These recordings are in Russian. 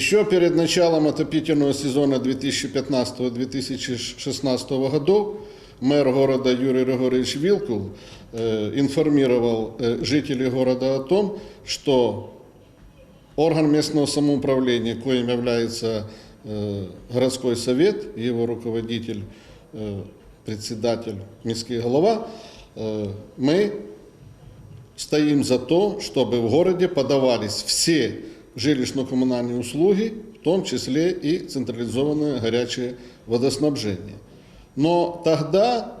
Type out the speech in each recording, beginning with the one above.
Еще перед началом отопительного сезона 2015-2016 годов мэр города Юрий Григорьевич Вилкул э, информировал э, жителей города о том, что орган местного самоуправления, коим является э, городской совет, его руководитель, председатель, міський голова, мы стоим за то, чтобы в городе подавались все жилищно-коммунальные услуги, в том числе и централизованное горячее водоснабжение. Но тогда,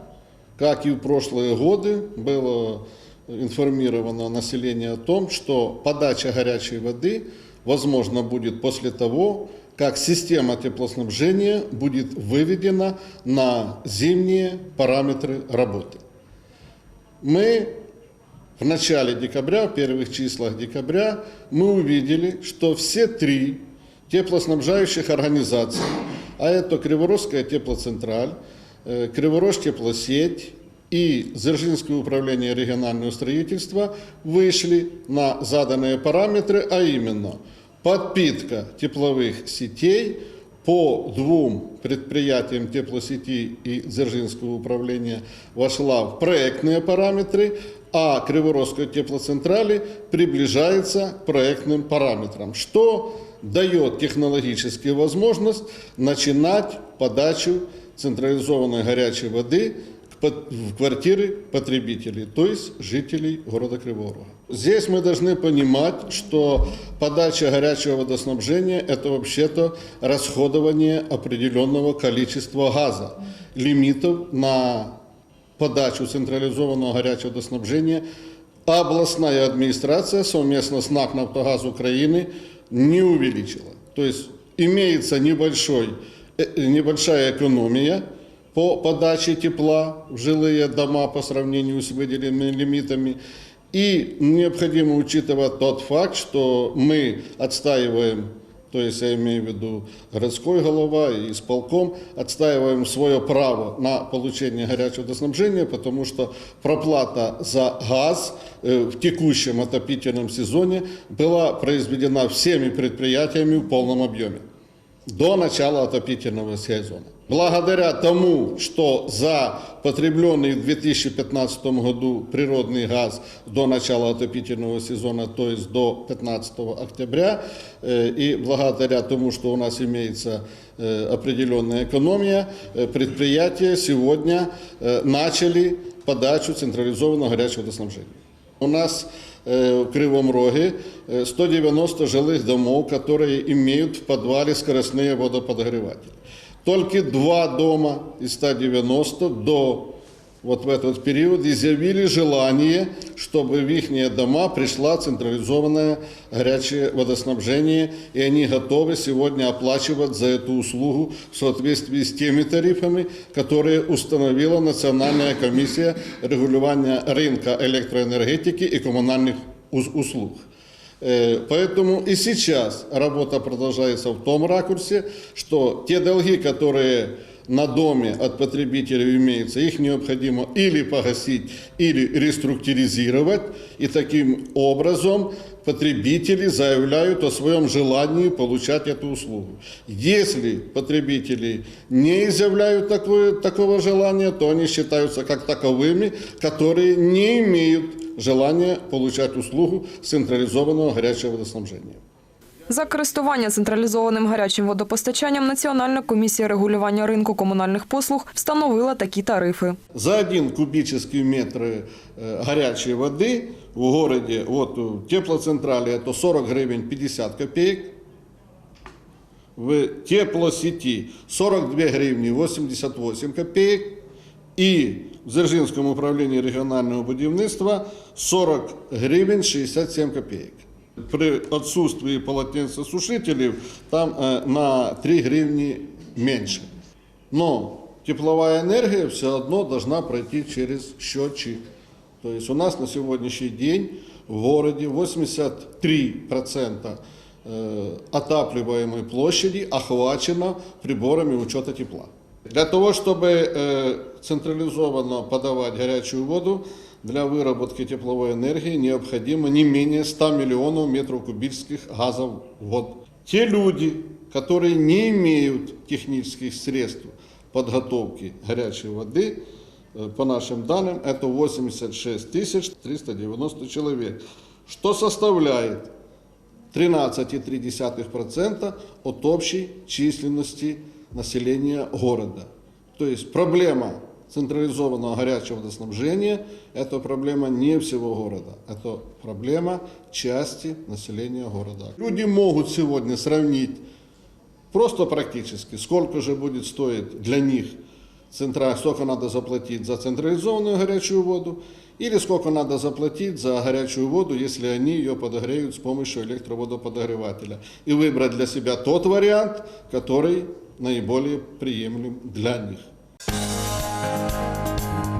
как и в прошлые годы, было информировано население о том, что подача горячей воды возможно будет после того, как система теплоснабжения будет выведена на зимние параметры работы. Мы в начале декабря, в первых числах декабря, мы увидели, что все три теплоснабжающих организации, а это Криворожская теплоцентраль, э, Криворож теплосеть и Дзержинское управление регионального строительства вышли на заданные параметры, а именно подпитка тепловых сетей по двум предприятиям теплосети и Дзержинского управления вошла в проектные параметры, а Криворожской теплоцентрали приближается к проектным параметрам, что дает технологическую возможность начинать подачу централизованной горячей воды в квартиры потребителей, то есть жителей города Кривого Рога. Здесь мы должны понимать, что подача горячего водоснабжения – это вообще-то расходование определенного количества газа, лимитов на подачу централизованного горячего водоснабжения областная администрация совместно с НАК «Нафтогаз Украины» не увеличила. То есть имеется небольшой, э, небольшая экономия по подаче тепла в жилые дома по сравнению с выделенными лимитами. И необходимо учитывать тот факт, что мы отстаиваем то есть я имею в виду городской голова и исполком, отстаиваем свое право на получение горячего водоснабжения, потому что проплата за газ э, в текущем отопительном сезоне была произведена всеми предприятиями в полном объеме до начала отопительного сезона. Благодаря тому, что за потребленный в 2015 году природный газ до начала отопительного сезона, то есть до 15 октября, э, и благодаря тому, что у нас имеется э, определенная экономия, э, предприятия сегодня начали подачу централизованного горячего водоснабжения. У нас э, в Кривом Роге э, 190 жилых домов, которые имеют в подвале скоростные водоподогреватели. Только два дома из 190 до вот в этот период изъявили желание, чтобы в их дома пришла централизованное горячее водоснабжение, и они готовы сегодня оплачивать за эту услугу в соответствии с теми тарифами, которые установила Национальная комиссия регулирования рынка электроэнергетики и коммунальных ус- услуг. Э, Поэтому и сейчас работа продолжается в том ракурсе, что те долги, которые на доме от потребителей имеются, их необходимо или погасить, или реструктуризировать. И таким образом потребители заявляют о своем желании получать эту услугу. Если потребители не изъявляют такое, такого желания, то они считаются как таковыми, которые не имеют желания получать услугу централизованного горячего водоснабжения. За користування централізованим гарячим водопостачанням Національна комісія регулювання ринку комунальних послуг встановила такі тарифи. За один кубический метр э, горячей воды в городе, вот в теплоцентрале это 40 гривен 50 копеек, в теплосети 42 гривни 88 копеек и в Дзержинском управлении регионального будівництва 40 гривен 67 копеек. При отсутствии полотенцесушителей там э, на 3 гривни меньше. Но тепловая энергия все одно должна пройти через счетчик. То есть у нас на сегодняшний день в городе 83% э, отапливаемой площади охвачено приборами учета тепла. Для того, чтобы э, централизованно подавать горячую воду, для выработки тепловой энергии необходимо не менее 100 миллионов метров кубических газов в год. Те люди, которые не имеют технических средств подготовки горячей воды, э, по нашим данным, это 86 390 человек, что составляет 13,3% от общей численности населения города. То есть проблема централизованного горячего водоснабжения – это проблема не всего города, это проблема части населения города. Люди могут сегодня сравнить просто практически, сколько же будет стоить для них, центра, сколько надо заплатить за централизованную горячую воду, или сколько надо заплатить за горячую воду, если они ее подогреют с помощью электроводоподогревателя. И выбрать для себя тот вариант, который наиболее приемлем для них. Música